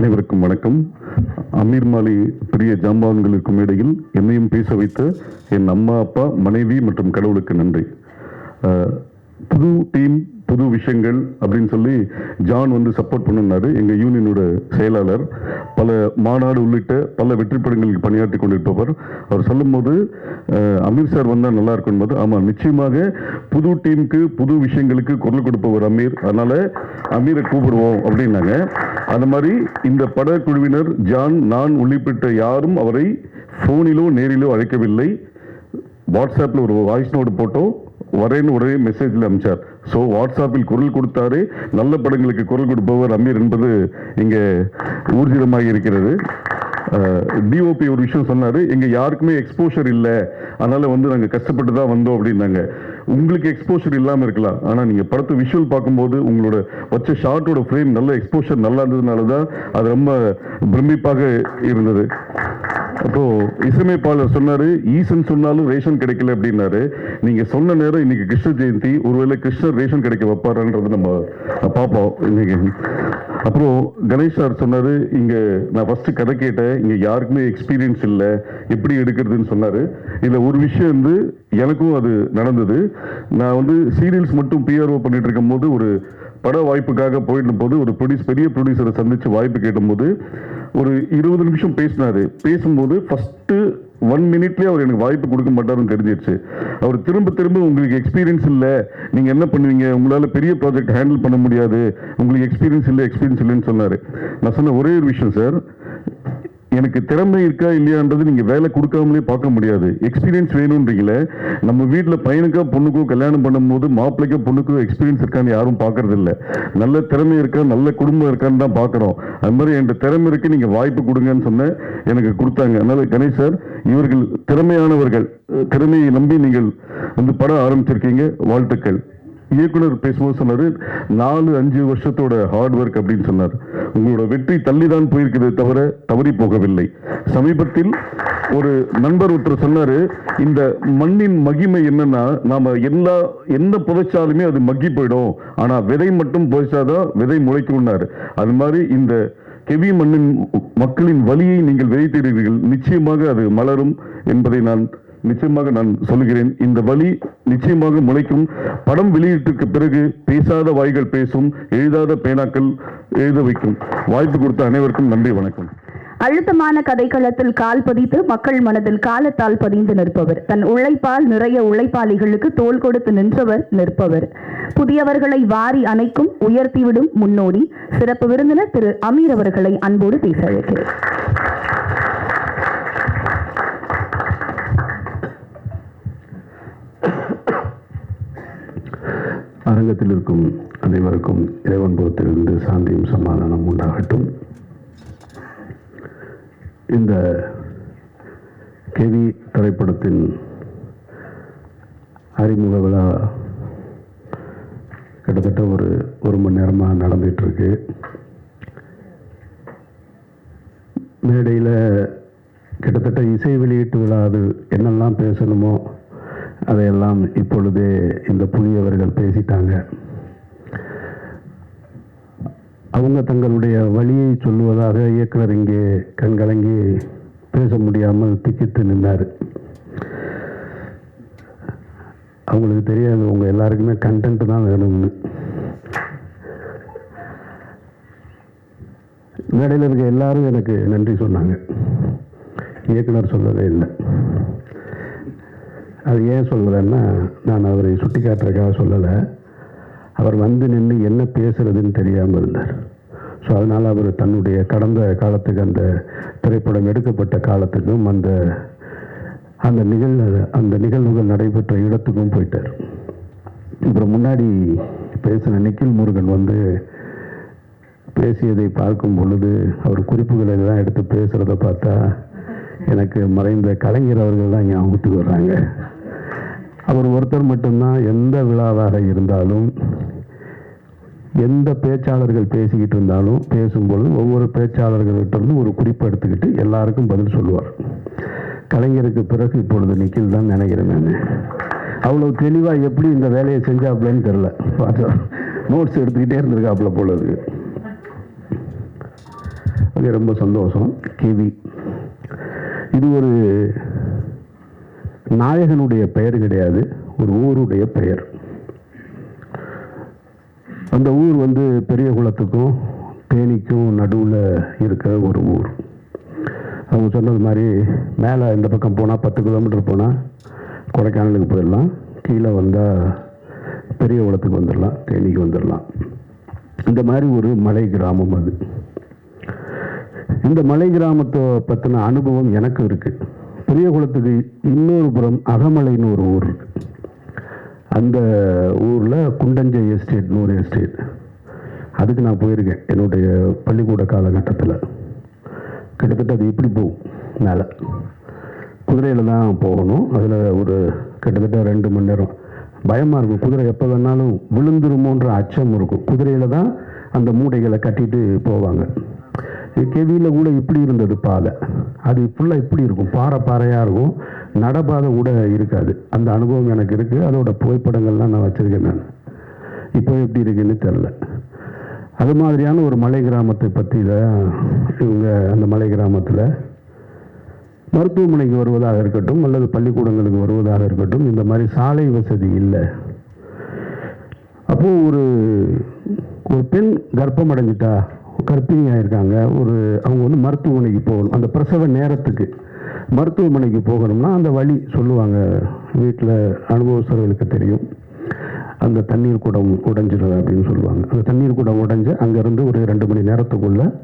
அனைவருக்கும் வணக்கம். அமீர் மாலி பெரிய ஜாம்பான்களுக்கும் இடையில் என்னையும் பேச வைத்த என் அம்மா அப்பா மனைவி மற்றும் கடவுளுக்கு நன்றி. புது டீம் புது விஷயங்கள் அப்படின்னு சொல்லி ஜான் வந்து சப்போர்ட் பண்ணாரு எங்கள் யூனியனோட செயலாளர். பல மாநாடு உள்ளிட்ட பல வெற்றி படங்களுக்கு பணியாற்றி கொண்டிருப்பவர். அவர் சொல்லும்போது அமீர் சார் வந்தால் நல்லா இருக்கும் போது ஆமாம் நிச்சயமாக புது டீமுக்கு புது விஷயங்களுக்கு குரல் கொடுப்பவர் அமீர். அதனால் அமீரை கூப்பிடுவோம் அப்படின்னாங்க. அந்த மாதிரி இந்த படக்குழுவினர் ஜான் நான் உள்ளிட்ட யாரும் அவரை ஃபோனிலோ நேரிலோ அழைக்கவில்லை. வாட்ஸ்அப்பில் ஒரு வாய்ஸ் நோடு போட்டோம் வரேன்னு உடனே மெசேஜில் அமிச்சார். ஸோ வாட்ஸ்அப்பில் குரல் கொடுத்தாரு. நல்ல படங்களுக்கு குரல் கொடுப்பவர் அமீர் என்பது இங்கே ஊர்ஜிதமாக இருக்கிறது. டிஓபி ஒரு விஷயம் சொன்னார். எங்க யாருக்குமே எக்ஸ்போஷர் இல்லை. அதனால வந்து நாங்கள் கஷ்டப்பட்டு தான் வந்தோம் அப்படின்னாங்க. உங்களுக்கு எக்ஸ்போஷர் இல்லாமல் இருக்கலாம். ஆனால் நீங்கள் படத்தை விஷுவல் பார்க்கும்போது உங்களோட வச்ச ஷார்ட்டோட ஃப்ரேம் நல்ல எக்ஸ்போஷர் நல்லா இருந்ததுனால தான் அது ரொம்ப பிரமிப்பாக இருந்தது. அப்போ இசையமைப்பாளர் சொன்னாரு ஈசன் சொன்னாலும் ரேஷன் கிடைக்கல அப்படின்னாரு. நீங்க சொன்ன நேரம் இன்னைக்கு கிருஷ்ண ஜெயந்தி ஒருவேளை கிருஷ்ணர் ரேஷன் கிடைக்க வைப்பாருன்றது நம்ம பார்ப்போம். இன்னைக்கு அப்புறம் கணேஷ் சார் சொன்னார் இங்கே நான் ஃபஸ்ட்டு கதை கேட்டேன் இங்கே யாருக்குமே எக்ஸ்பீரியன்ஸ் இல்லை எப்படி எடுக்கிறதுன்னு சொன்னார். இதில் ஒரு விஷயம் வந்து எனக்கும் அது நடந்தது. நான் வந்து சீரியல்ஸ் மட்டும் பிஆர்ஓ பண்ணிட்டு இருக்கும்போது ஒரு பட வாய்ப்புக்காக போயிட்டு போது ஒரு ப்ரொடியூஸ் பெரிய ப்ரொடியூசரை சந்தித்து வாய்ப்பு கேட்டும்போது ஒரு இருபது நிமிஷம் பேசினார். பேசும்போது ஃபஸ்ட்டு ஒன் மினிட்லேயே அவர் எனக்கு வாய்ப்பு கொடுக்க மாட்டாருன்னு தெரிஞ்சிருச்சு அவர் திரும்ப திரும்ப உங்களுக்கு எக்ஸ்பீரியன்ஸ் இல்லை. நீங்கள் என்ன பண்ணுவீங்க? உங்களால் பெரிய ப்ராஜெக்ட் ஹேண்டில் பண்ண முடியாது. உங்களுக்கு எக்ஸ்பீரியன்ஸ் இல்லை எக்ஸ்பீரியன்ஸ் இல்லைன்னு சொன்னார். நான் சொன்ன ஒரே ஒரு விஷயம் சார் எனக்கு திறமை இருக்கா இல்லையான்றது நீங்கள் வேலை கொடுக்காமலே பார்க்க முடியாது. எக்ஸ்பீரியன்ஸ் வேணும்ன்றீங்களே நம்ம வீட்டில் பையனுக்கோ பொண்ணுக்கோ கல்யாணம் பண்ணும்போது மாப்பிள்ளைக்கோ பொண்ணுக்கோ எக்ஸ்பீரியன்ஸ் இருக்கான்னு யாரும் பார்க்கறது இல்லை நல்ல திறமை இருக்கா நல்ல குடும்பம் இருக்கான்னு தான் பார்க்குறோம். அது மாதிரி என்கிட்ட திறமை இருக்கு நீங்கள் வாய்ப்பு கொடுங்கன்னு சொன்னேன் எனக்கு கொடுத்தாங்க. அதனால கணேஷ் சார் இவர்கள் திறமையானவர்கள். திறமையை நம்பி நீங்கள் வந்து படம் ஆரம்பிச்சிருக்கீங்க. வாழ்த்துக்கள். இயக்குனர் பேசும்போது சொன்னார் நாலு அஞ்சு வருஷத்தோட ஹார்ட் ஒர்க் அப்படின்னு சொன்னார். உங்களோட வெற்றி தள்ளிதான் போயிருக்குது தவிர தவறி போகவில்லை. சமீபத்தில் ஒரு நண்பர் ஒருத்தர் சொன்னார் இந்த மண்ணின் மகிமை என்னன்னா நாம் எல்லா எந்த புதைச்சாலுமே அது மக்கி போயிடும். ஆனால் விதை மட்டும் புதைச்சாதான் விதை முளைக்கும்னாரு. அது மாதிரி இந்த கெவி மண்ணின் மக்களின் வலியை நீங்கள் விதைத்திருக்கிறீர்கள் நிச்சயமாக அது மலரும் என்பதை நான் நிச்சயமாக நான் சொல்லுகிறேன். இந்த வழி நிச்சயமாக முளைக்கும். படம் வெளியீட்டுக்கு பிறகு பேசாத வாய்கள் பேசும். எழுதாத பேனாக்கள் எழுத வைக்கும். வாய்ப்பு கொடுத்த அனைவருக்கும் நன்றி வணக்கம். அழுத்தமான கதைக்களத்தில் கால் பதித்து மக்கள் மனதில் காலத்தால் பதிந்து நிற்பவர். தன் உழைப்பால் நிறைய உழைப்பாளிகளுக்கு தோள் கொடுத்து நின்றவர் நிற்பவர். புதியவர்களை வாரி அணைக்கும் உயர்த்திவிடும் முன்னோடி. சிறப்பு விருந்தினர் திரு அமீர் அவர்களை அன்போடு பேச அழைக்கிறேன். அரங்கத்தில் இருக்கும் அனைவருக்கும் இறைவன் புறத்திலிருந்து சாந்தியும் சமாதானம் உண்டாகட்டும். இந்த கெவி திரைப்படத்தின் அறிமுக விழா கிட்டத்தட்ட ஒரு ஒரு மணி நேரமாக நடந்துட்டு இருக்கு மேடையில் கிட்டத்தட்ட இசை வெளியீட்டு விழா அது என்னெல்லாம் பேசணுமோ அதையெல்லாம் இப்பொழுதே இந்த புதியவர்கள் பேசிட்டாங்க. அவங்க தங்களுடைய வழியை சொல்லுவதாக இயக்குனர் இங்கே கண்கலங்கி பேச முடியாமல் திக்கித்து நின்றார் அவங்களுக்கு தெரியாது உங்க எல்லாருக்குமே கண்டென்ட் தான் வேணும்னு. மேடையில் இருக்க எல்லாரும் எனக்கு நன்றி சொன்னாங்க. இயக்குனர் சொல்லவே இல்லை. அது ஏன் சொல்கிறேன்னா நான் அவரை சுட்டி காட்டுறதுக்காக சொல்லலை. அவர் வந்து நின்று என்ன பேசுகிறதுன்னு தெரியாமல் இருந்தார். ஸோ அதனால் அவர் தன்னுடைய கடந்த காலத்துக்கு அந்த திரைப்படம் எடுக்கப்பட்ட காலத்துக்கும் அந்த அந்த நிகழ் அந்த நிகழ்வுகள் நடைபெற்ற இடத்துக்கும் போயிட்டார். அப்புறம் முன்னாடி பேசின நிக்கில் முருகன் வந்து பேசியதை பார்க்கும் பொழுது அவர் குறிப்புகளை எல்லாம் எடுத்து பேசுகிறத பார்த்தா எனக்கு மறைந்த கலைஞர் அவர்கள் தான் ஞாபகத்துக்கு வர்றாங்க. அவர் ஒருத்தர் மட்டும்தான் எந்த விழாவாக இருந்தாலும் எந்த பேச்சாளர்கள் பேசிக்கிட்டு இருந்தாலும் பேசும்பொழுது ஒவ்வொரு பேச்சாளர்கள்ட்டிருந்து ஒரு குறிப்பு எடுத்துக்கிட்டு எல்லாருக்கும் பதில் சொல்லுவார். கலைஞருக்கு பிறகு இப்பொழுது நிக்கில் தான் நினைக்கிறேன் நான். அவ்வளோ தெளிவாக எப்படி இந்த வேலையை செஞ்சாப்லன்னு தெரில நோட்ஸ் எடுத்துக்கிட்டே இருந்திருக்காப்புல போல இருக்கு. அது ரொம்ப சந்தோஷம். கிவி இது ஒரு நாயகனுடைய பெயர் கிடையாது ஒரு ஊருடைய பெயர். அந்த ஊர் வந்து பெரிய குளத்துக்கும் தேனிக்கும் நடுவில் இருக்கிற ஒரு ஊர். அவங்க சொன்னது மாதிரி மேலே இந்த பக்கம் போனால் பத்து கிலோமீட்டர் போனால் கொடைக்கானலுக்கு போயிடலாம். கீழே வந்தால் பெரிய குளத்துக்கு வந்துடலாம் தேனிக்கு வந்துடலாம். இந்த மாதிரி ஒரு மலை கிராமம் அது. இந்த மலை கிராமத்தை பற்றின அனுபவம் எனக்கு இருக்குது பெரிய குளத்துக்கு இன்னொரு புறம் அகமலைன்னு ஒரு ஊர் இருக்கு. அந்த ஊரில் குண்டஞ்சை எஸ்டேட் நூறு எஸ்டேட் அதுக்கு நான் போயிருக்கேன் என்னுடைய பள்ளிக்கூட காலகட்டத்தில். கிட்டத்தட்ட அது இப்படி போகும் மேலே. குதிரையில் தான் போகணும். அதில் ஒரு கிட்டத்தட்ட ரெண்டு மணி நேரம். பயமாக இருக்கும் குதிரை எப்போ வேணாலும் விழுந்துருமோன்ற அச்சம் இருக்கும். குதிரையில் தான் அந்த மூடைகளை கட்டிட்டு போவாங்க. கெவியில் கூட இப்படி இருந்தது பாதை. அது ஃபுல்லாக இப்படி இருக்கும். பாறை பாறையாக இருக்கும். நடப்பாதை கூட இருக்காது. அந்த அனுபவம் எனக்கு இருக்குது அதோட புகைப்படங்கள்லாம் நான் வச்சுருக்கேன் நான். இப்போ எப்படி இருக்குன்னு தெரில அது மாதிரியான ஒரு மலை கிராமத்தை பற்றி தான் இவங்க அந்த மலை கிராமத்தில் மருத்துவமனைக்கு வருவதாக இருக்கட்டும் அல்லது பள்ளிக்கூடங்களுக்கு வருவதாக இருக்கட்டும் இந்த மாதிரி சாலை வசதி இல்லை. அப்போது ஒரு ஒரு பெண் கர்ப்பம் அடைஞ்சிட்டா கர்ப்பிணியாக இருக்காங்க ஒரு அவங்க வந்து மருத்துவமனைக்கு போகணும். அந்த பிரசவ நேரத்துக்கு மருத்துவமனைக்கு போகணும்னா அந்த வழி சொல்லுவாங்க. வீட்டில் அனுபவஸ்தர்களுக்கு தெரியும். அந்த தண்ணீர் குடம் உடைஞ்சிடும் அப்படின்னு சொல்லுவாங்க. அந்த தண்ணீர் குடம் உடைஞ்சு அங்கேருந்து ஒரு ரெண்டு மணி நேரத்துக்குள்ளே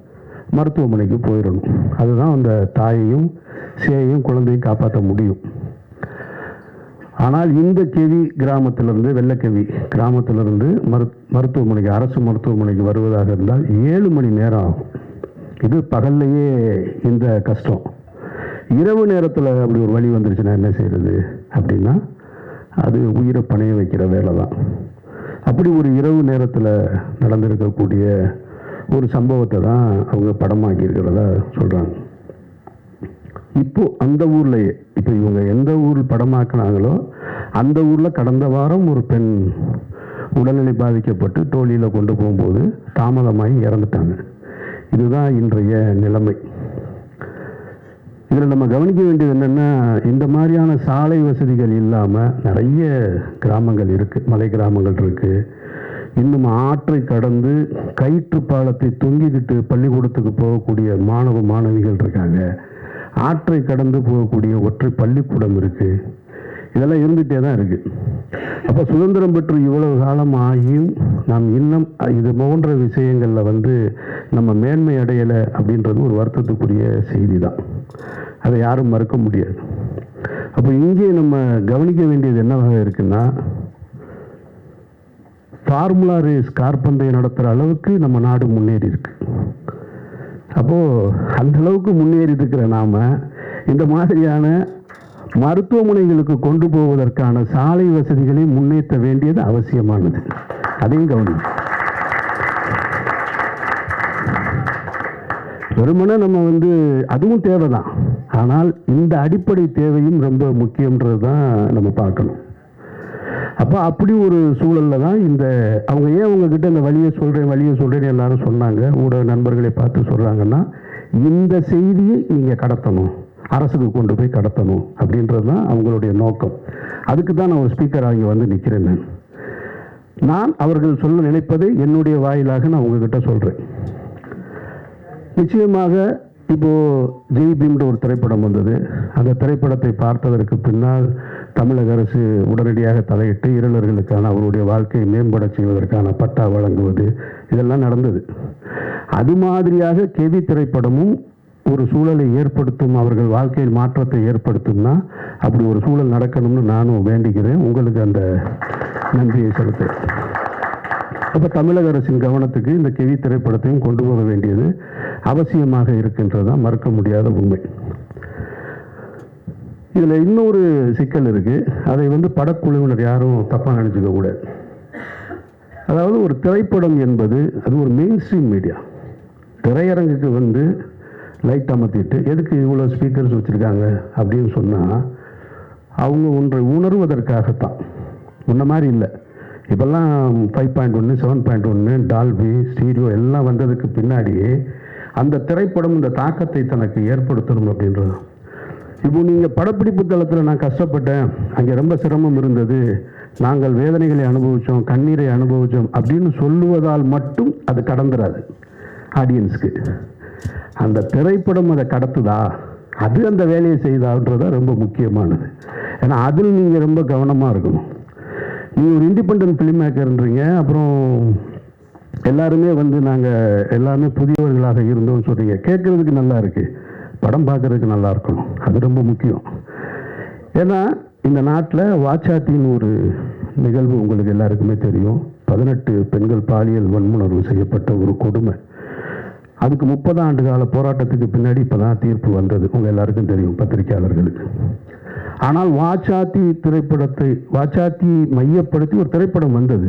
மருத்துவமனைக்கு போயிடணும். அதுதான் அந்த தாயையும் சேயையும் குழந்தையும் காப்பாற்ற முடியும். ஆனால் இந்த கெவி கிராமத்திலிருந்து வெள்ளக்கவி கிராமத்திலிருந்து மரு மருத்துவமனைக்கு அரசு மருத்துவமனைக்கு வருவதாக இருந்தால் ஏழு மணி நேரம் ஆகும். இது பகல்லையே இந்த கஷ்டம். இரவு நேரத்தில் அப்படி ஒரு வழி வந்துருச்சுன்னா என்ன செய்யறது அப்படின்னா அது உயிரை பணைய வைக்கிற வேலை தான். அப்படி ஒரு இரவு நேரத்தில் நடந்திருக்கக்கூடிய ஒரு சம்பவத்தை தான் அவங்க படமாக்கி இருக்கிறதா சொல்கிறாங்க இப்போ அந்த ஊர்லயே இப்போ இவங்க எந்த ஊர் படமாக்குனாங்களோ அந்த ஊர்ல கடந்த வாரம் ஒரு பெண் உடல்நிலை பாதிக்கப்பட்டு டோலியில் கொண்டு போகும்போது தாமதமாகி இறந்துட்டாங்க. இதுதான் இன்றைய நிலைமை. இதில் நம்ம கவனிக்க வேண்டியது என்னென்னா இந்த மாதிரியான சாலை வசதிகள் இல்லாமல் நிறைய கிராமங்கள் இருக்குது மலை கிராமங்கள் இருக்குது இன்னும் ஆற்றை கடந்து கயிற்று பாலத்தை தொங்கிக்கிட்டு பள்ளிக்கூடத்துக்கு போகக்கூடிய மாணவ மாணவிகள் இருக்காங்க. ஆற்றை கடந்து போகக்கூடிய ஒற்றை பள்ளிக்கூடம் இருக்குது இதெல்லாம் இருந்துகிட்டே தான் இருக்குது அப்போ சுதந்திரம் பெற்று இவ்வளவு காலம் ஆகியும் நாம் இன்னும் இது போன்ற விஷயங்களில் வந்து நம்ம மேன்மை அடையலை அப்படின்றது ஒரு வருத்தத்துக்குரிய செய்தி தான் அதை யாரும் மறுக்க முடியாது. அப்போ இங்கே நம்ம கவனிக்க வேண்டியது என்னவாக இருக்குன்னா ஃபார்முலா ரேஸ் கார் நடத்துகிற அளவுக்கு நம்ம நாடு முன்னேறி இருக்கு. அப்போது அந்த அளவுக்கு முன்னேறி இருக்கிற நாம இந்த மாதிரியான மருத்துவமனைகளுக்கு கொண்டு போவதற்கான சாலை வசதிகளை முன்னேற்ற வேண்டியது அவசியமானது. அதையும் கவனம் வெறுமனே நம்ம வந்து அதுவும் தேவை தான் ஆனால் இந்த அடிப்படை தேவையும் ரொம்ப முக்கியன்றது தான் நம்ம பார்க்கணும். அப்போ அப்படி ஒரு சூழல்ல தான் இந்த அவங்க ஏன் உங்ககிட்ட இந்த வழியை சொல்கிறேன் வழியை சொல்கிறேன்னு எல்லாரும் சொன்னாங்க. ஊடக நண்பர்களை பார்த்து சொல்கிறாங்கன்னா இந்த செய்தியை நீங்கள் கடத்தணும். அரசுக்கு கொண்டு போய் கடத்தணும் அப்படின்றது தான் அவங்களுடைய நோக்கம். அதுக்கு தான் நான் ஒரு ஸ்பீக்கர் இங்கே வந்து நிற்கிறேன் நான். நான் அவர்கள் சொல்ல நினைப்பதை என்னுடைய வாயிலாக நான் உங்ககிட்ட சொல்கிறேன் நிச்சயமாக இப்போது ஜெய் பீம்ன்ற ஒரு திரைப்படம் வந்தது. அந்த திரைப்படத்தை பார்த்ததற்கு பின்னால் தமிழக அரசு உடனடியாக தலையிட்டு இருளர்களுக்கான அவருடைய வாழ்க்கையை மேம்பட செய்வதற்கான பட்டா வழங்குவது இதெல்லாம் நடந்தது. அது மாதிரியாக கெவி திரைப்படமும் ஒரு சூழலை ஏற்படுத்தும் அவர்கள் வாழ்க்கையில் மாற்றத்தை ஏற்படுத்தும்னா அப்படி ஒரு சூழல் நடக்கணும்னு நானும் வேண்டிக்கிறேன் உங்களுக்கு அந்த நன்றியை செலுத்துகிறேன். அப்போ தமிழக அரசின் கவனத்துக்கு இந்த கெவி திரைப்படத்தையும் கொண்டு போக வேண்டியது அவசியமாக இருக்கின்றதான் மறுக்க முடியாத உண்மை. இதில் இன்னொரு சிக்கல் இருக்குது அதை வந்து படக்குழுவினர் யாரும் தப்பாக நினச்சிக்க கூடாது அதாவது ஒரு திரைப்படம் என்பது அது ஒரு மெயின் ஸ்ட்ரீம் மீடியா திரையரங்குக்கு வந்து லைட் அமர்த்திட்டு எதுக்கு இவ்வளோ ஸ்பீக்கர்ஸ் வச்சுருக்காங்க? அப்படின்னு சொன்னால் அவங்க ஒன்றை உணர்வதற்காகத்தான். முன்ன மாதிரி இல்லை. இப்போல்லாம் ஃபைவ் பாயிண்ட் ஒன்று செவன் பாயிண்ட் ஒன்று டால்பி ஸ்டீரியோ எல்லாம் வந்ததுக்கு பின்னாடி அந்த திரைப்படம் இந்த தாக்கத்தை தனக்கு ஏற்படுத்தணும் அப்படின்றது இப்போ நீங்கள் படப்பிடிப்பு தளத்தில் நான் கஷ்டப்பட்டேன். அங்கே ரொம்ப சிரமம் இருந்தது. நாங்கள் வேதனைகளை அனுபவித்தோம் கண்ணீரை அனுபவித்தோம் அப்படின்னு சொல்லுவதால் மட்டும் அது கடந்துராது ஆடியன்ஸ்க்கு. அந்த திரைப்படம் அதை கடத்துதா? அது அந்த வேலையை செய்தான்றதா ரொம்ப முக்கியமானது. ஏன்னா அதில் நீங்கள் ரொம்ப கவனமாக இருக்கணும். நீங்கள் ஒரு இண்டிபெண்ட் ஃபிலிம் மேக்கர்ன்றீங்க அப்புறம் எல்லாருமே வந்து நாங்கள் எல்லாமே புதியவர்களாக இருந்தோம்னு சொல்கிறீங்க கேட்குறதுக்கு நல்லா இருக்குது படம் பார்க்குறதுக்கு நல்லா இருக்கணும் அது ரொம்ப முக்கியம். ஏன்னா இந்த நாட்டில் வாச்சாத்தின்னு ஒரு நிகழ்வு உங்களுக்கு எல்லாருக்குமே தெரியும். பதினெட்டு பெண்கள் பாலியல் வன்முணர்வு செய்யப்பட்ட ஒரு கொடுமை. அதுக்கு முப்பது ஆண்டு கால போராட்டத்துக்கு பின்னாடி இப்போ தான் தீர்ப்பு வந்தது. உங்கள் எல்லாருக்கும் தெரியும் பத்திரிகையாளர்களுக்கு. ஆனால் வாச்சாத்தி திரைப்படத்தை வாச்சாத்தி மையப்படுத்தி ஒரு திரைப்படம் வந்தது.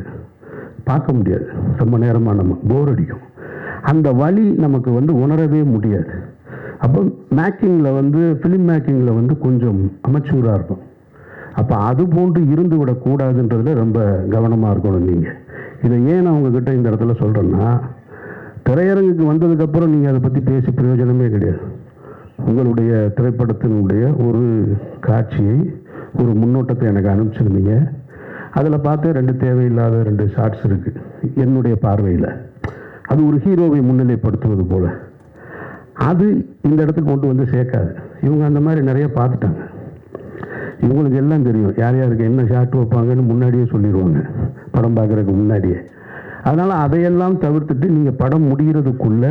பார்க்க முடியாது. ரொம்ப நேரமாக நம்ம போர் அடிக்கும். அந்த வழி நமக்கு வந்து உணரவே முடியாது. அப்போ மேக்கிங்கில் வந்து ஃபிலிம் மேக்கிங்கில் வந்து கொஞ்சம் அமைச்சூராக இருக்கும். அப்போ அது போன்று இருந்து விடக்கூடாதுன்றதுல ரொம்ப கவனமாக இருக்கணும் நீங்கள் இதை ஏன் நான் உங்ககிட்ட இந்த இடத்துல சொல்கிறேன்னா திரையரங்குக்கு வந்ததுக்கப்புறம் நீங்கள் அதை பற்றி பேசி பிரயோஜனமே கிடையாது. உங்களுடைய திரைப்படத்தினுடைய ஒரு காட்சியை ஒரு முன்னோட்டத்தை எனக்கு அனுப்பிச்சிருந்தீங்க. அதில் பார்த்து ரெண்டு தேவையில்லாத ரெண்டு ஷார்ட்ஸ் இருக்குது என்னுடைய பார்வையில். அது ஒரு ஹீரோவை முன்னிலைப்படுத்துவது போல். அது இந்த இடத்துக்கு கொண்டு வந்து சேர்க்காது. இவங்க அந்த மாதிரி நிறைய பார்த்துட்டாங்க. இவங்களுக்கு எல்லாம் தெரியும். யார் யாருக்கு என்ன ஷாட் வைப்பாங்கன்னு முன்னாடியே சொல்லிடுவாங்க. படம் பார்க்குறதுக்கு முன்னாடியே. அதனால் அதையெல்லாம் தவிர்த்துட்டு நீங்கள் படம் முடிகிறதுக்குள்ள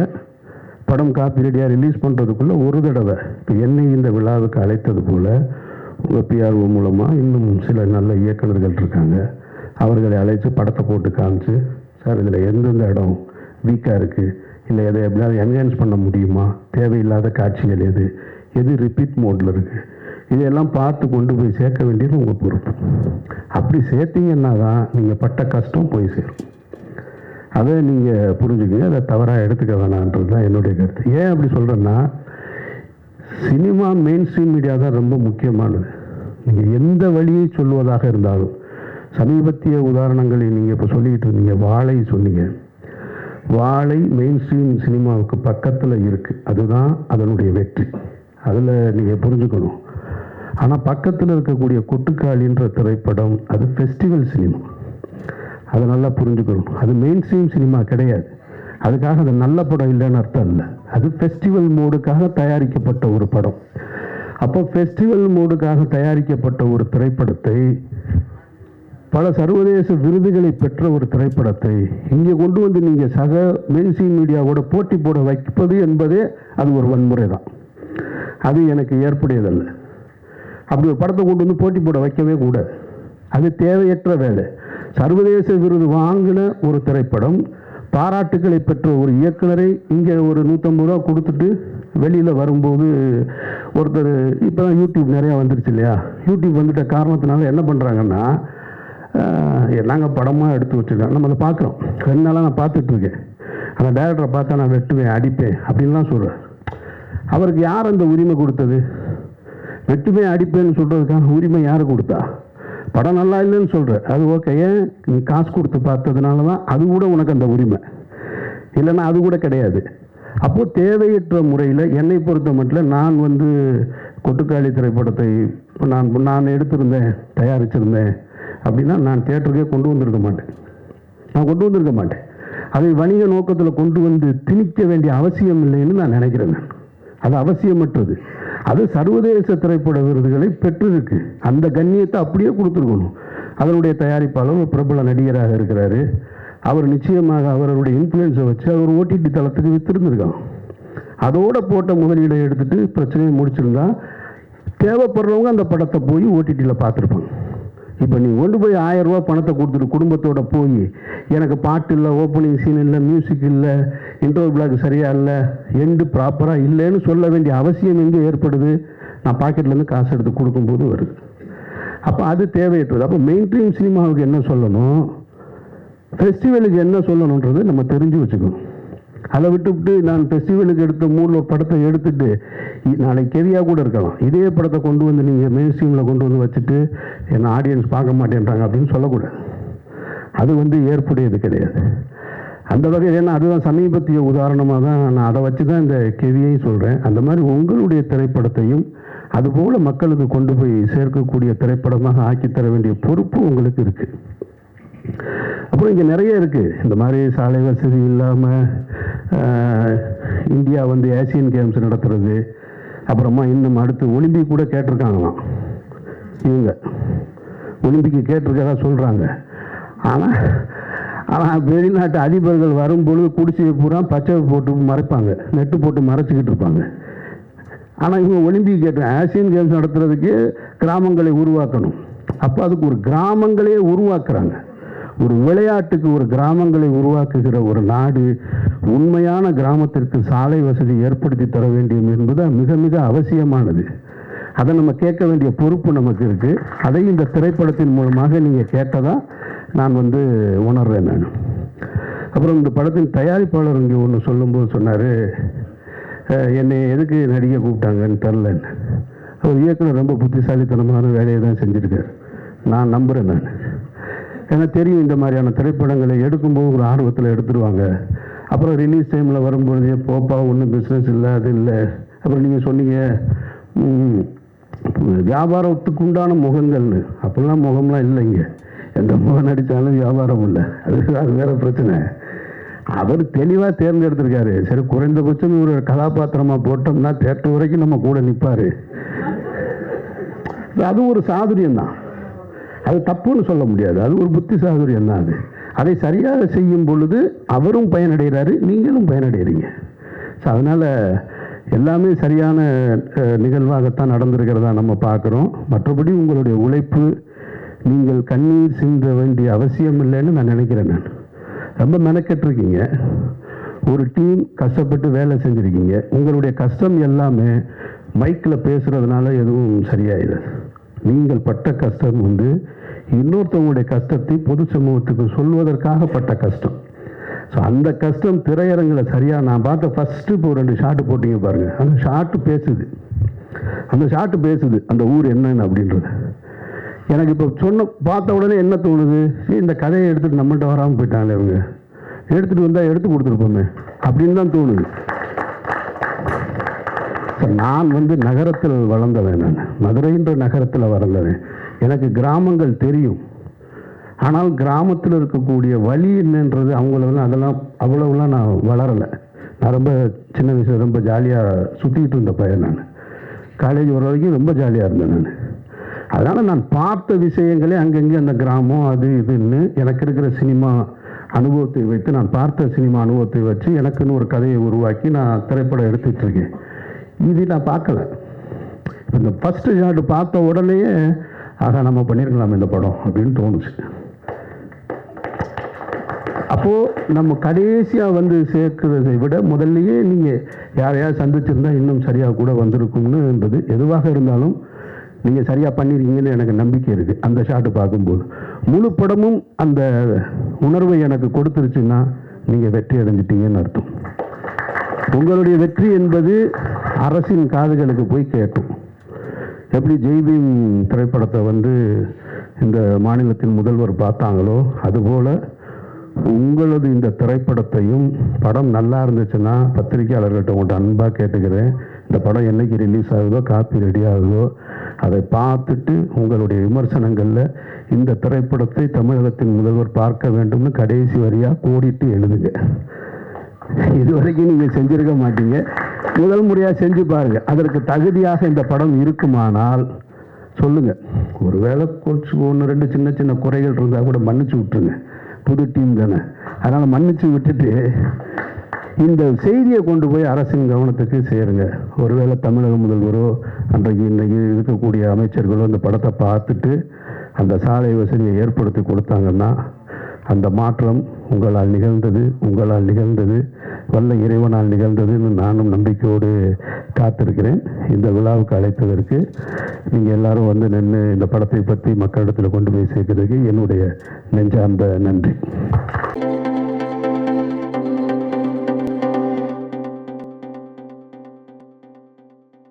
படம் காப்பி ரெடியாக ரிலீஸ் பண்ணுறதுக்குள்ளே ஒரு தடவை இப்போ என்னை இந்த விழாவுக்கு அழைத்தது போல் உங்கள் பிஆர்ஓ மூலமாக இன்னும் சில நல்ல இயக்குநர்கள் இருக்காங்க. அவர்களை அழைத்து படத்தை போட்டு காமிச்சு சார் இதில் எந்தெந்த இடம் வீக்காக இருக்குது இல்லை எதை எப்படியாவது என்ஹான்ஸ் பண்ண முடியுமா? தேவையில்லாத காட்சிகள் எது? எது ரிப்பீட் மோடில் இருக்குது இதையெல்லாம் பார்த்து கொண்டு போய் சேர்க்க வேண்டியது உங்கள் பொறுப்பு. அப்படி சேர்த்தீங்கன்னா தான் நீங்கள் பட்ட கஷ்டம் போய் சேரும். அதை நீங்கள் புரிஞ்சுக்கங்க. அதை தவறாக எடுத்துக்க வேணான்றது தான் என்னுடைய கருத்து. ஏன் அப்படி சொல்கிறேன்னா சினிமா மெயின் ஸ்ட்ரீம் மீடியா தான் ரொம்ப முக்கியமானது. நீங்கள் எந்த வழியை சொல்லுவதாக இருந்தாலும் சமீபத்திய உதாரணங்களை நீங்கள் இப்போ சொல்லிக்கிட்டு இருந்தீங்க வாழை சொன்னீங்க. வாழை மெயின் ஸ்ட்ரீம் சினிமாவுக்கு பக்கத்தில் இருக்குது அதுதான் அதனுடைய வெற்றி. அதில் நீங்கள் புரிஞ்சுக்கணும். ஆனால் பக்கத்தில் இருக்கக்கூடிய கொட்டுக்காளின்ற திரைப்படம் அது ஃபெஸ்டிவல் சினிமா அதை நல்லா புரிஞ்சுக்கணும். அது மெயின் ஸ்ட்ரீம் சினிமா கிடையாது. அதுக்காக அது நல்ல படம் இல்லைன்னு அர்த்தம் இல்லை. அது ஃபெஸ்டிவல் மோடுக்காக தயாரிக்கப்பட்ட ஒரு படம். அப்போ ஃபெஸ்டிவல் மோடுக்காக தயாரிக்கப்பட்ட ஒரு திரைப்படத்தை பல சர்வதேச விருதுகளை பெற்ற ஒரு திரைப்படத்தை இங்கே கொண்டு வந்து நீங்கள் சக மெயின்ஸ்ட்ரீம் மீடியாவோட போட்டி போட வைப்பது என்பதே அது ஒரு வன்முறை தான் அது எனக்கு ஏற்புடையதல்ல. அப்படி ஒரு படத்தை கொண்டு வந்து போட்டி போட வைக்கவே கூட. அது தேவையற்ற வேலை. சர்வதேச விருது வாங்கின ஒரு திரைப்படம் பாராட்டுக்களை பெற்ற ஒரு இயக்குனரை இங்கே ஒரு நூற்றம்பது ரூபா கொடுத்துட்டு வெளியில் வரும்போது ஒருத்தர் இப்போ தான் யூடியூப் நிறையா வந்துருச்சு இல்லையா? யூடியூப் வந்துட்ட காரணத்தினால என்ன பண்ணுறாங்கன்னா நாங்கள் படமாக எடுத்து வச்சுருக்கோம். நம்ம அதை பார்க்குறோம். ரெண்டு நாளாக நான் பார்த்துட்ருக்கேன் அந்த டேரக்டரை பார்த்தா நான் வெட்டுவேன் அடிப்பேன் அப்படின்லாம் சொல்கிறேன் அவருக்கு யார் அந்த உரிமை கொடுத்தது? வெட்டுமே அடிப்பேன்னு சொல்கிறதுக்கான உரிமை யார் கொடுத்தா? படம் நல்லா இல்லைன்னு சொல்கிற அது ஓகே ஏன்? நீ காசு கொடுத்து பார்த்ததுனால தான் அது கூட உனக்கு அந்த உரிமை. இல்லைன்னா அது கூட கிடையாது. அப்போது தேவையற்ற முறையில் என்னை பொறுத்த மட்டும் நான் வந்து கொட்டுக்காளி திரைப்படத்தை நான் நான் எடுத்திருந்தேன் தயாரிச்சிருந்தேன். அப்படின்னா நான் தேட்டருக்கே கொண்டு வந்திருக்க மாட்டேன். நான் கொண்டு வந்திருக்க மாட்டேன். அதை வணிக நோக்கத்தில் கொண்டு வந்து திணிக்க வேண்டிய அவசியம் இல்லைன்னு நான் நினைக்கிறேன் நான். அது அவசியமற்றது. அது சர்வதேச திரைப்பட விருதுகளை பெற்றிருக்கு. அந்த கண்ணியத்தை அப்படியே கொடுத்துருக்கணும். அதனுடைய தயாரிப்பாளர் ஒரு பிரபல நடிகராக இருக்கிறாரு. அவர் நிச்சயமாக அவருடைய இன்ஃப்ளூயன்ஸை வச்சு அவர் ஓடிடி தளத்துக்கு வித்திருந்திருக்கான். அதோட போட்ட முதலீடை எடுத்துட்டு பிரச்சனையை முடிச்சிருந்தா தேவைப்படுறவங்க அந்த படத்தை போய் ஓடிடியில் பார்த்துருப்பாங்க. இப்போ நீ கொண்டு போய் ஆயிரம் ரூபா பணத்தை கொடுத்துட்டு குடும்பத்தோட போய் எனக்கு பாட்டு இல்லை ஓப்பனிங் சீன் இல்லை மியூசிக் இல்லை இன்டர்வல் பிளாக் சரியாக இல்லை எண்டு ப்ராப்பராக இல்லைன்னு சொல்ல வேண்டிய அவசியம் எங்கே ஏற்படுது? நான் பாக்கெட்லேருந்து காசு எடுத்து கொடுக்கும்போது வருது. அப்போ அது தேவையற்றது. அப்போ மெயின் ஸ்ட்ரீம் சினிமாவுக்கு என்ன சொல்லணும்? ஃபெஸ்டிவலுக்கு என்ன சொல்லணுன்றது நம்ம தெரிஞ்சு வச்சுக்கணும். அதை விட்டுவிட்டு நான் ஃபெஸ்டிவலுக்கு எடுத்த மூணு படத்தை எடுத்துட்டு இ- நாளைக்கு கெவியாக கூட இருக்கலாம். இதே படத்தை கொண்டு வந்து நீங்கள் மேஸ்ட்ரீமில் கொண்டு வந்து வச்சுட்டு என்னை ஆடியன்ஸ் பார்க்க மாட்டேன்றாங்க அப்படின்னு சொல்லக்கூடாது. அது வந்து ஏற்புடையது கிடையாது. அந்த வகையில் ஏன்னா அதுதான் சமீபத்திய உதாரணமாக தான் நான் அதை வச்சு தான் இந்த கெவியையும் சொல்கிறேன் அந்த மாதிரி உங்களுடைய திரைப்படத்தையும் அதுபோல் மக்களுக்கு கொண்டு போய் சேர்க்கக்கூடிய திரைப்படமாக ஆக்கித்தர வேண்டிய பொறுப்பு உங்களுக்கு இருக்குது அப்புறம் இங்கே நிறைய இருக்குது இந்த மாதிரி சாலை வசதி இல்லாமல் இந்தியா வந்து ஏசியன் கேம்ஸ் நடத்துறது. அப்புறமா இன்னும் அடுத்து ஒலிம்பிக் கூட கேட்டிருக்காங்களாம். இவங்க. ஒலிம்பிக்கு கேட்டிருக்கதா சொல்கிறாங்க ஆனால் ஆனால் வெளிநாட்டு அதிபர்கள் வரும்பொழுது குடிசையை பூரா பச்சை போட்டு மறைப்பாங்க. நெட்டு போட்டு மறைச்சிக்கிட்டு இருப்பாங்க. ஆனால் இவங்க ஒலிம்பிக் கேட்டு ஆசியன் கேம்ஸ் நடத்துறதுக்கு கிராமங்களை உருவாக்கணும். அப்போ அதுக்கு ஒரு கிராமங்களே உருவாக்குறாங்க. ஒரு விளையாட்டுக்கு ஒரு கிராமங்களை உருவாக்குகிற ஒரு நாடு உண்மையான கிராமத்திற்கு சாலை வசதி ஏற்படுத்தி தர வேண்டும் என்பது மிக மிக அவசியமானது. அதை நம்ம கேட்க வேண்டிய பொறுப்பு நமக்கு இருக்கு. அதை இந்த திரைப்படத்தின் மூலமாக நீங்கள் கேட்டதா நான் வந்து உணர்றேன் நான். அப்புறம் இந்த படத்தின் தயாரிப்பாளர் இங்கே ஒன்று சொல்லும்போது சொன்னார் என்னை எதுக்கு நடிகை கூப்பிட்டாங்கன்னு தெரிலன்னு அவர் இயக்குனர் ரொம்ப புத்திசாலித்தனமான வேலையை தான் செஞ்சுருக்கார். நான் நம்புகிறேன் நான். ஏன்னா தெரியும் இந்த மாதிரியான திரைப்படங்களை எடுக்கும்போது ஒரு ஆர்வத்தில் எடுத்துருவாங்க. அப்புறம் ரிலீஸ் டைமில் வரும்பொழுது போப்பா ஒன்றும் பிஸ்னஸ் இல்லை அது இல்லை. அப்புறம் நீங்கள் சொன்னீங்க வியாபாரத்துக்கு உண்டான முகங்கள்னு. அப்படிலாம் முகம்லாம் இல்லைங்க எந்த முகம் நடித்தாலும் வியாபாரம் இல்லை. அது அது வேறு பிரச்சனை. அவர் தெளிவாக தேர்ந்தெடுத்திருக்காரு. சரி குறைந்தபட்சம் ஒரு கதாபாத்திரமாக போட்டோம்னா தேட்டர் வரைக்கும் நம்ம கூட நிற்பார் அது ஒரு சாதுரியம் தான் அது தப்புன்னு சொல்ல முடியாது. அது ஒரு புத்தி சாதுரியம் தான் அது அதை சரியாக செய்யும் பொழுது அவரும் பயனடைகிறாரு நீங்களும் பயனடைகிறீங்க. ஸோ அதனால் எல்லாமே சரியான நிகழ்வாகத்தான் நடந்திருக்கிறதா நம்ம பார்க்குறோம். மற்றபடி உங்களுடைய உழைப்பு நீங்கள் கண்ணீர் சிந்த வேண்டிய அவசியம் இல்லைன்னு நான் நினைக்கிறேன் நான். ரொம்ப மெனக்கெட்டுருக்கீங்க. ஒரு டீம் கஷ்டப்பட்டு வேலை செஞ்சுருக்கீங்க. உங்களுடைய கஷ்டம் எல்லாமே மைக்கில் பேசுகிறதுனால எதுவும் சரியாயிடாது நீங்கள் பட்ட கஷ்டம் வந்து இன்னொருத்தவங்களுடைய கஷ்டத்தை பொது சமூகத்துக்கு சொல்வதற்காக பட்ட கஷ்டம். ஸோ அந்த கஷ்டம் திரையரங்கில் சரியாக நான் பார்த்த ஃபஸ்ட்டு இப்போ ரெண்டு ஷாட்டு போட்டிங்க பாருங்கள் அந்த ஷாட்டு பேசுது. அந்த ஷாட்டு பேசுது. அந்த ஊர் என்னன்னு அப்படின்றது. எனக்கு இப்போ சொன்ன பார்த்த உடனே என்ன தோணுது? சரி இந்த கதையை எடுத்துகிட்டு நம்மள்கிட்ட வராமல் போயிட்டாங்களே இவங்க. எடுத்துகிட்டு வந்தால் எடுத்து கொடுத்துருப்போமே. அப்படின்னு தான் தோணுது. நான் வந்து நகரத்தில் வளர்ந்தவன் நான். மதுரைன்ற நகரத்தில் வளர்ந்தவன். எனக்கு கிராமங்கள் தெரியும். ஆனால் கிராமத்தில் இருக்கக்கூடிய வழி என்னன்றது அவங்களெல்லாம் அதெல்லாம் அவ்வளவுலாம் நான் வளரலை. நான் ரொம்ப சின்ன வயசில் ரொம்ப ஜாலியாக சுற்றிக்கிட்டு இருந்த பையன் நான். காலேஜ் வர வரைக்கும் ரொம்ப ஜாலியாக இருந்தேன் நான். அதனால் நான் பார்த்த விஷயங்களே அங்கங்கே அந்த கிராமம் அது இதுன்னு எனக்கு இருக்கிற சினிமா அனுபவத்தை வைத்து நான் பார்த்த சினிமா அனுபவத்தை வச்சு எனக்குன்னு ஒரு கதையை உருவாக்கி நான் திரைப்படம் எடுத்துகிட்ருக்கேன் இது நான் பார்க்கல. இந்த ஃபஸ்ட்டு ஷாட் பார்த்த உடனேயே ஆகா நம்ம பண்ணியிருக்கலாம் இந்த படம் அப்படின்னு தோணுச்சு. அப்போது நம்ம கடைசியாக வந்து சேர்க்கிறதை விட முதல்லையே நீங்கள் யாரையாவது சந்திச்சிருந்தா இன்னும் சரியாக கூட வந்திருக்கும்னு என்பது எதுவாக இருந்தாலும் நீங்கள் சரியாக பண்ணிருக்கீங்கன்னு எனக்கு நம்பிக்கை இருக்குது அந்த ஷாட்டு பார்க்கும்போது. முழு படமும் அந்த உணர்வை எனக்கு கொடுத்துருச்சுன்னா நீங்கள் வெற்றி அடைஞ்சிட்டீங்கன்னு அர்த்தம். உங்களுடைய வெற்றி என்பது அரசின் காதுகளுக்கு போய் கேட்டோம். எப்படி ஜெய்பீம் திரைப்படத்தை வந்து இந்த மாநிலத்தின் முதல்வர் பார்த்தாங்களோ அதுபோல் உங்களது இந்த திரைப்படத்தையும் படம் நல்லா இருந்துச்சுன்னா பத்திரிகையாளர்கள்ட்ட உங்கள்கிட்ட அன்பாக கேட்டுக்கிறேன். இந்த படம் என்றைக்கு ரிலீஸ் ஆகுதோ காப்பி ரெடி ஆகுதோ அதை பார்த்துட்டு உங்களுடைய விமர்சனங்களில் இந்த திரைப்படத்தை தமிழகத்தின் முதல்வர் பார்க்க வேண்டும்னு கடைசி வரியாக கோடிட்டு எழுதுங்க. இது வரைக்கும் நீங்கள் செஞ்சிருக்க மாட்டீங்க. முதல் முறையாக செஞ்சு பாருங்க. அதற்கு தகுதியாக இந்த படம் இருக்குமானால் சொல்லுங்க. ஒருவேளை கொஞ்சம் ஒன்று ரெண்டு சின்ன சின்ன குறைகள் இருந்தால் கூட மன்னிச்சு விட்டுருங்க. புது டீம் தானே. அதனால் மன்னிச்சு விட்டுட்டு இந்த செய்தியை கொண்டு போய் அரசின் கவனத்துக்கு சேருங்க. ஒருவேளை தமிழக முதல்வரோ அன்றைக்கு இன்றைக்கு இருக்கக்கூடிய அமைச்சர்களோ இந்த படத்தை பார்த்துட்டு அந்த சாலை வசதியை ஏற்படுத்தி கொடுத்தாங்கன்னா அந்த மாற்றம் உங்களால் நிகழ்ந்தது உங்களால் நிகழ்ந்தது. வல்ல இறைவனால் நிகழ்ந்ததுன்னு நானும் நம்பிக்கையோடு காத்திருக்கிறேன். இந்த விழாவுக்கு அழைத்ததற்கு நீங்கள் எல்லாரும் வந்து நின்று இந்த படத்தை பற்றி மக்களிடத்தில் கொண்டு போய் சேர்க்கிறதுக்கு என்னுடைய நெஞ்சார்ந்த நன்றி.